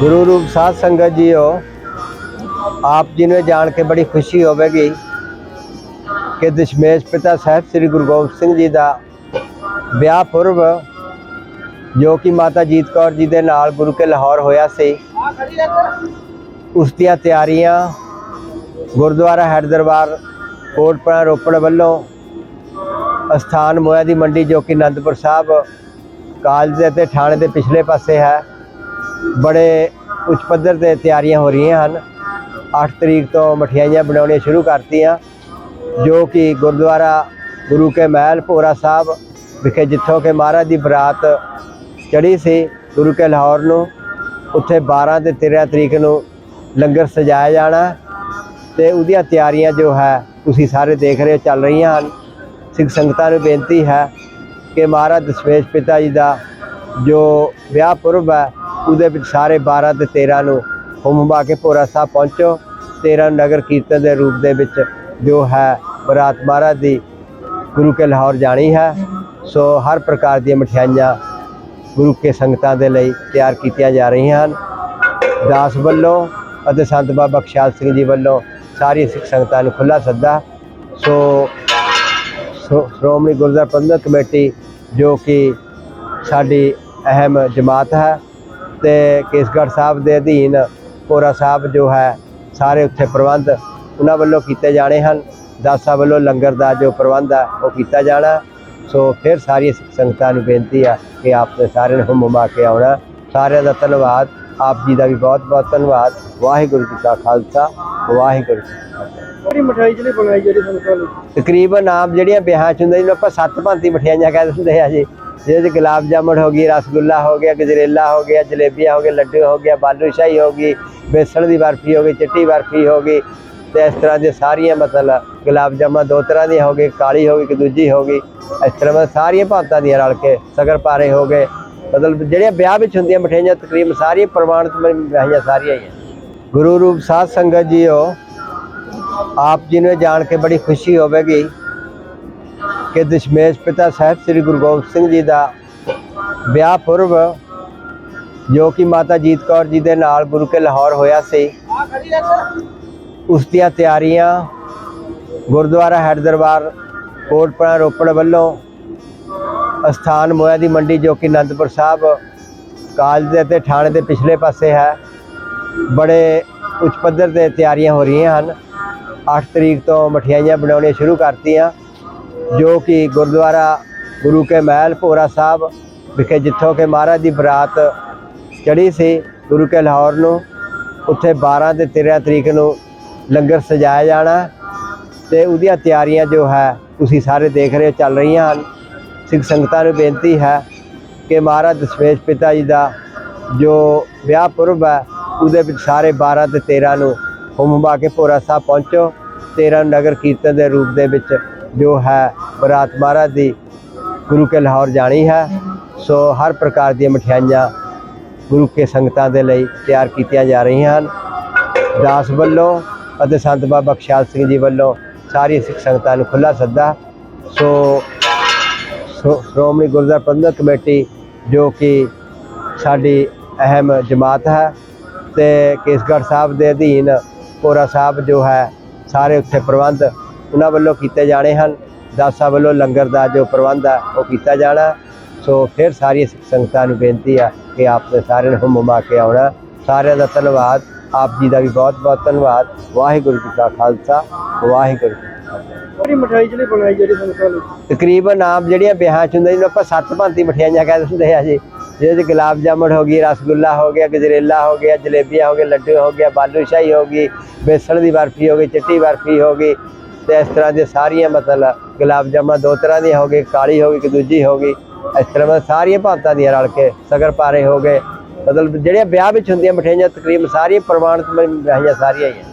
ਗੁਰੂ ਰੂਪ ਸਾਧ ਸੰਗਤ ਜੀਓ, ਆਪ ਜੀ ਨੂੰ ਇਹ ਜਾਣ ਕੇ ਬੜੀ ਖੁਸ਼ੀ ਹੋਵੇਗੀ ਕਿ ਦਸ਼ਮੇਸ਼ ਪਿਤਾ ਸਾਹਿਬ ਸ੍ਰੀ ਗੁਰੂ ਗੋਬਿੰਦ ਸਿੰਘ ਜੀ ਦਾ ਵਿਆਹ ਪੁਰਬ, ਜੋ ਕਿ ਮਾਤਾ ਜੀਤ ਕੌਰ ਜੀ ਦੇ ਨਾਲ ਗੁਰੂ ਕੇ ਲਾਹੌਰ ਹੋਇਆ ਸੀ। ਉਸ ਦੀਆਂ ਤਿਆਰੀਆਂ ਗੁਰਦੁਆਰਾ ਹੈਡ ਦਰਬਾਰ ਕੋਟਪੁਰਾ ਰੋਪੜ ਵੱਲੋਂ ਅਸਥਾਨ ਮੋਇਆ ਦੀ ਮੰਡੀ ਜੋ ਕਿ ਅਨੰਦਪੁਰ ਸਾਹਿਬ ਕਾਲਜ ਅਤੇ ਥਾਣੇ ਦੇ ਪਿਛਲੇ ਪਾਸੇ ਹੈ। ਬੜੇ ਉੱਚ ਪੱਧਰ ਤੇ ਤਿਆਰੀਆਂ ਹੋ ਰਹੀਆਂ ਹਨ। 8 ਤਰੀਕ ਤੋਂ ਮਠਿਆਈਆਂ ਬਣਾਉਣੀਆਂ ਸ਼ੁਰੂ ਕਰਤੀਆਂ, ਜੋ ਕਿ ਗੁਰਦੁਆਰਾ ਗੁਰੂ ਕੇ ਮਹਿਲ ਭੋਰਾ ਸਾਹਿਬ ਵਿਖੇ ਜਿੱਥੋਂ ਕਿ ਮਹਾਰਾਜ ਦੀ ਬਰਾਤ ਚੜੀ ਸੀ ਗੁਰੂ ਕੇ ਲਾਹੌਰ ਨੂੰ, ਉੱਥੇ 12 ਤੇ 13 ਤਰੀਕ ਨੂੰ ਲੰਗਰ ਸਜਾਇਆ ਜਾਣਾ ਤੇ ਉਹਦੀਆਂ ਤਿਆਰੀਆਂ ਜੋ ਹੈ, ਤੁਸੀਂ ਸਾਰੇ ਦੇਖ ਰਹੇ ਹੋ, ਚੱਲ ਰਹੀਆਂ ਹਨ। ਸਿੱਖ ਸੰਗਤਾਂ ਨੂੰ ਬੇਨਤੀ ਹੈ ਕਿ ਮਹਾਰਾਜ ਦਸ਼ਮੇਸ਼ ਪਿਤਾ ਜੀ ਦਾ ਜੋ ਵਿਆਹ ਪੁਰਬ ਹੈ ਉਹਦੇ ਵਿੱਚ ਸਾਰੇ 12 ਤੇ 13 ਨੂੰ ਹੁਮਬਾ ਕੇ ਭੋਰਾ ਸਾਹਿਬ ਪਹੁੰਚੋ। 13 ਨੂੰ ਨਗਰ ਕੀਰਤਨ ਦੇ ਰੂਪ ਦੇ ਵਿੱਚ ਜੋ ਹੈ, ਬਰਾਤ ਮਹਾਰਾਜ ਦੀ ਗੁਰੂ ਕੇ ਲਾਹੌਰ ਜਾਣੀ ਹੈ। ਸੋ ਹਰ ਪ੍ਰਕਾਰ ਦੀਆਂ ਮਠਿਆਈਆਂ ਗੁਰੂ ਕੇ ਸੰਗਤਾਂ ਦੇ ਲਈ ਤਿਆਰ ਕੀਤੀਆਂ ਜਾ ਰਹੀਆਂ ਹਨ। ਦਾਸ ਵੱਲੋਂ ਅਤੇ ਸੰਤ ਬਾਬਾ ਬਖਸ਼ਾਲ ਸਿੰਘ ਜੀ ਵੱਲੋਂ ਸਾਰੀ ਸਿੱਖ ਸੰਗਤਾਂ ਨੂੰ ਖੁੱਲਾ ਸੱਦਾ। ਸੋ ਸ਼੍ਰੋ- ਸ਼੍ਰੋਮਣੀ ਗੁਰਦੁਆਰਾ ਪ੍ਰਬੰਧਕ ਕਮੇਟੀ ਜੋ ਕਿ ਸਾਡੀ ਅਹਿਮ ਜਮਾਤ ਹੈ ਤੇ ਕੇਸਗੜ੍ਹ ਸਾਹਿਬ ਦੇ ਅਧੀਨ ਕੋਰਾ ਸਾਹਿਬ ਜੋ ਹੈ ਸਾਰੇ ਉੱਥੇ ਪ੍ਰਬੰਧ ਉਹਨਾਂ ਵੱਲੋਂ ਕੀਤੇ ਜਾਣੇ ਹਨ। ਦਾਸਾ ਵੱਲੋਂ ਲੰਗਰ ਦਾ ਜੋ ਪ੍ਰਬੰਧ ਹੈ ਉਹ ਕੀਤਾ ਜਾਣਾ। ਸੋ ਫਿਰ ਸਾਰੀ ਸੰਗਤਾਂ ਨੂੰ ਬੇਨਤੀ ਹੈ ਕਿ ਆਪ ਨੇ ਸਾਰਿਆਂ ਨੂੰ ਹੁਮਮਾ ਕੇ ਆਉਣਾ। ਸਾਰਿਆਂ ਦਾ ਧੰਨਵਾਦ। ਆਪ ਜੀ ਦਾ ਵੀ ਬਹੁਤ ਬਹੁਤ ਧੰਨਵਾਦ। ਵਾਹਿਗੁਰੂ ਜੀ ਕਾ ਖਾਲਸਾ ਵਾਹਿਗੁਰੂ ਜੀ ਕਿਹੜੀ ਮਠਾਈ ਜਿਹੜੀ ਬਣਾਈ ਜਿਹੜੀ ਸੰਗਤਾਂ ਤਕਰੀਬਨ ਆਪ ਜਿਹੜੀਆਂ ਵਿਆਹਾਂ ਚ ਹੁੰਦੇ ਜਿਹਨੂੰ ਆਪਾਂ ਸੱਤ ਭਾਂਤੀ ਮਠਿਆਈਆਂ ਕਹਿ ਦਿੰਦੇ ਆ ਜੀ। ਜਿਹਦੇ ਚ ਗੁਲਾਬ ਜਾਮਣ ਹੋ ਗਈ, ਰਸਗੁੱਲਾ ਹੋ ਗਿਆ, ਗਜਰੇਲਾ ਹੋ ਗਿਆ, ਜਲੇਬੀਆਂ ਹੋ ਗਏ ਲੱਡੂ ਹੋ ਗਿਆ, ਬਾਲੂ ਹੋ ਗਈ, ਬੇਸਣ ਦੀ ਬਰਫੀ ਹੋ ਗਈ, ਚਿੱਟੀ ਬਰਫੀ ਹੋ ਗਈ ਤੇ ਇਸ ਤਰ੍ਹਾਂ ਦੀਆਂ ਸਾਰੀਆਂ ਮਤਲਬ ਗੁਲਾਬ ਜਾਮਣ ਦੋ ਤਰ੍ਹਾਂ ਦੀਆਂ ਹੋ ਗਈ ਕਾਲੀ ਹੋ ਗਈ ਕਿ ਦੂਜੀ ਹੋ ਗਈ। ਇਸ ਤਰ੍ਹਾਂ ਮਤਲਬ ਸਾਰੀਆਂ ਭਾਂਤਾਂ ਦੀਆਂ ਰਲ ਕੇ ਸਗਰ ਪਾਰੇ ਹੋ ਗਏ। ਮਤਲਬ ਜਿਹੜੀਆਂ ਵਿਆਹ ਵਿੱਚ ਹੁੰਦੀਆਂ, ਮਠਿਆਈਆਂ ਤਕਰੀਬਨ ਸਾਰੀਆਂ ਪ੍ਰਮਾਣਿਤ ਮਠਿਆਈਆਂ ਸਾਰੀਆਂ ਹੀ ਗੁਰੂ ਰੂਪ ਸਾਧ ਸੰਗਤ ਜੀਓ, ਆਪ ਜੀ ਨੂੰ ਇਹ ਜਾਣ ਕੇ ਬੜੀ ਖੁਸ਼ੀ ਹੋਵੇਗੀ ਕਿ ਦਸ਼ਮੇਸ਼ ਪਿਤਾ ਸਾਹਿਬ ਸ੍ਰੀ ਗੁਰੂ ਗੋਬਿੰਦ ਸਿੰਘ ਜੀ ਦਾ ਵਿਆਹ ਪੁਰਬ, ਜੋ ਕਿ ਮਾਤਾ ਜੀਤ ਕੌਰ ਜੀ ਦੇ ਨਾਲ ਗੁਰੂ ਕੇ ਲਾਹੌਰ ਹੋਇਆ ਸੀ। ਉਸ ਦੀਆਂ ਤਿਆਰੀਆਂ ਗੁਰਦੁਆਰਾ ਹੈਡ ਦਰਬਾਰ ਕੋਟਪੁਰਾ ਰੋਪੜ ਵੱਲੋਂ ਅਸਥਾਨ ਮੋਇਆ ਦੀ ਮੰਡੀ, ਜੋ ਕਿ ਅਨੰਦਪੁਰ ਸਾਹਿਬ ਕਾਲਜ ਦੇ ਅਤੇ ਥਾਣੇ ਦੇ ਪਿਛਲੇ ਪਾਸੇ ਹੈ, ਬੜੇ ਉੱਚ ਪੱਧਰ ਤੇ ਤਿਆਰੀਆਂ ਹੋ ਰਹੀਆਂ ਹਨ। 8 ਤਰੀਕ ਤੋਂ ਮਠਿਆਈਆਂ ਬਣਾਉਣੀਆਂ ਸ਼ੁਰੂ ਕਰਤੀਆਂ। ਜੋ ਕਿ ਗੁਰਦੁਆਰਾ ਗੁਰੂ ਕੇ ਮਹਿਲ ਭੋਰਾ ਸਾਹਿਬ ਵਿਖੇ ਜਿੱਥੋਂ ਕਿ ਮਹਾਰਾਜ ਦੀ ਬਰਾਤ ਚੜੀ ਸੀ, ਗੁਰੂ ਕੇ ਲਾਹੌਰ ਨੂੰ, ਉੱਥੇ 12 ਤੇ 13 ਤਰੀਕ ਨੂੰ ਲੰਗਰ ਸਜਾਇਆ ਜਾਣਾ ਤੇ ਉਹਦੀਆਂ ਤਿਆਰੀਆਂ ਜੋ ਹੈ, ਤੁਸੀਂ ਸਾਰੇ ਦੇਖ ਰਹੇ ਹੋ, ਚੱਲ ਰਹੀਆਂ ਹਨ। ਸਿੱਖ ਸੰਗਤਾਂ ਨੂੰ ਬੇਨਤੀ ਹੈ ਕਿ ਮਹਾਰਾਜ ਦਸ਼ਮੇਸ਼ ਪਿਤਾ ਜੀ ਦਾ ਜੋ ਵਿਆਹ ਪੁਰਬ ਹੈ, ਉਹਦੇ ਵਿੱਚ ਸਾਰੇ 12 ਤੇ 13 ਨੂੰ ਹੁਮਬਾ ਕੇ ਭੋਰਾ ਸਾਹਿਬ ਪਹੁੰਚੋ 13 ਨੂੰ ਨਗਰ ਕੀਰਤਨ ਦੇ ਰੂਪ ਦੇ ਵਿੱਚ ਜੋ ਹੈ ਬਰਾਤ ਮਹਾਰਾਜ ਦੀ ਗੁਰੂ ਕੇ ਲਾਹੌਰ ਜਾਣੀ ਹੈ। ਸੋ ਹਰ ਪ੍ਰਕਾਰ ਦੀਆਂ ਮਠਿਆਈਆਂ ਗੁਰੂ ਕੇ ਸੰਗਤਾਂ ਦੇ ਲਈ ਤਿਆਰ ਕੀਤੀਆਂ ਜਾ ਰਹੀਆਂ ਹਨ। ਦਾਸ ਵੱਲੋਂ ਅਤੇ ਸੰਤ ਬਾਬਾ ਬਖਸ਼ਾਲ ਸਿੰਘ ਜੀ ਵੱਲੋਂ ਸਾਰੀ ਸਿੱਖ ਸੰਗਤਾਂ ਨੂੰ ਖੁੱਲਾ ਸੱਦਾ। ਸੋ ਸ਼੍ਰੋ- ਸ਼੍ਰੋਮਣੀ ਗੁਰਦੁਆਰਾ ਪ੍ਰਬੰਧਕ ਕਮੇਟੀ ਜੋ ਕਿ ਸਾਡੀ ਅਹਿਮ ਜਮਾਤ ਹੈ ਤੇ ਕੇਸਗੜ੍ਹ ਸਾਹਿਬ ਦੇ ਅਧੀਨ ਕੋਰਾ ਸਾਹਿਬ ਜੋ ਹੈ, ਸਾਰੇ ਉੱਥੇ ਪ੍ਰਬੰਧ ਉਹਨਾਂ ਵੱਲੋਂ ਕੀਤੇ ਜਾਣੇ ਹਨ। ਦਾਸਾ ਵੱਲੋਂ ਲੰਗਰ ਦਾ ਜੋ ਪ੍ਰਬੰਧ ਹੈ ਉਹ ਕੀਤਾ ਜਾਣਾ। ਸੋ ਫਿਰ ਸਾਰੀ ਸਿੱਖ ਸੰਗਤਾਂ ਨੂੰ ਬੇਨਤੀ ਹੈ ਕਿ ਆਪ ਨੇ ਸਾਰਿਆਂ ਨੂੰ ਹੁਮਮਾ ਕੇ ਆਉਣਾ। ਸਾਰਿਆਂ ਦਾ ਧੰਨਵਾਦ। ਆਪ ਜੀ ਦਾ ਵੀ ਬਹੁਤ ਬਹੁਤ ਧੰਨਵਾਦ। ਵਾਹਿਗੁਰੂ ਜੀ ਕਾ ਖਾਲਸਾ। ਵਾਹਿਗੁਰੂ ਜੀ ਕੀ ਮਠਾਈ ਜਿਹੜੀ ਬਣਾਈ ਜਿਹੜੀ ਸੰਗਤਾਂ ਲਈ ਤਕਰੀਬਨ ਆਪ ਜਿਹੜੀਆਂ ਵਿਆਹਾਂ ਚ ਹੁੰਦੇ ਜਿਹਨੂੰ ਆਪਾਂ ਸੱਤ ਭਾਂਤੀ ਮਠਿਆਈਆਂ ਕਹਿ ਦਿੰਦੇ ਆ ਜੀ। ਜਿਹਦੇ ਚ ਗੁਲਾਬ ਜਾਮਣ ਹੋ ਗਈ ਰਸਗੁੱਲਾ ਹੋ ਗਿਆ ਗਜਰੇਲਾ ਹੋ ਗਿਆ ਜਲੇਬੀਆਂ ਹੋ ਗਏ ਲੱਡੂ ਹੋ ਗਿਆ ਬਾਲੂ ਸ਼ਾਹੀ ਹੋ ਗਈ ਬੇਸਣ ਦੀ ਬਰਫੀ ਹੋ ਗਈ ਚਿੱਟੀ ਬਰਫੀ ਹੋ ਗਈ। ਤੇ ਇਸ ਤਰ੍ਹਾਂ ਦੀਆਂ ਸਾਰੀਆਂ ਮਤਲਬ ਗੁਲਾਬ ਜਾਮਣ ਦੋ ਤਰ੍ਹਾਂ ਦੀਆਂ ਹੋ ਗਈ, ਕਾਲੀ ਹੋ ਗਈ ਕਿ ਦੂਜੀ ਹੋ ਗਈ। ਇਸ ਤਰ੍ਹਾਂ ਮਤਲਬ ਸਾਰੀਆਂ ਭਾਂਤਾਂ ਦੀਆਂ ਰਲ ਕੇ ਸਗਰ ਪਾਰੇ ਹੋ ਗਏ। ਮਤਲਬ ਜਿਹੜੀਆਂ ਵਿਆਹ ਵਿੱਚ ਹੁੰਦੀਆਂ ਮਠਿਆਈਆਂ ਤਕਰੀਬਨ ਸਾਰੀਆਂ ਪ੍ਰਮਾਣਿਤ ਮਠਿਆਈਆਂ ਸਾਰੀਆਂ ਹੀ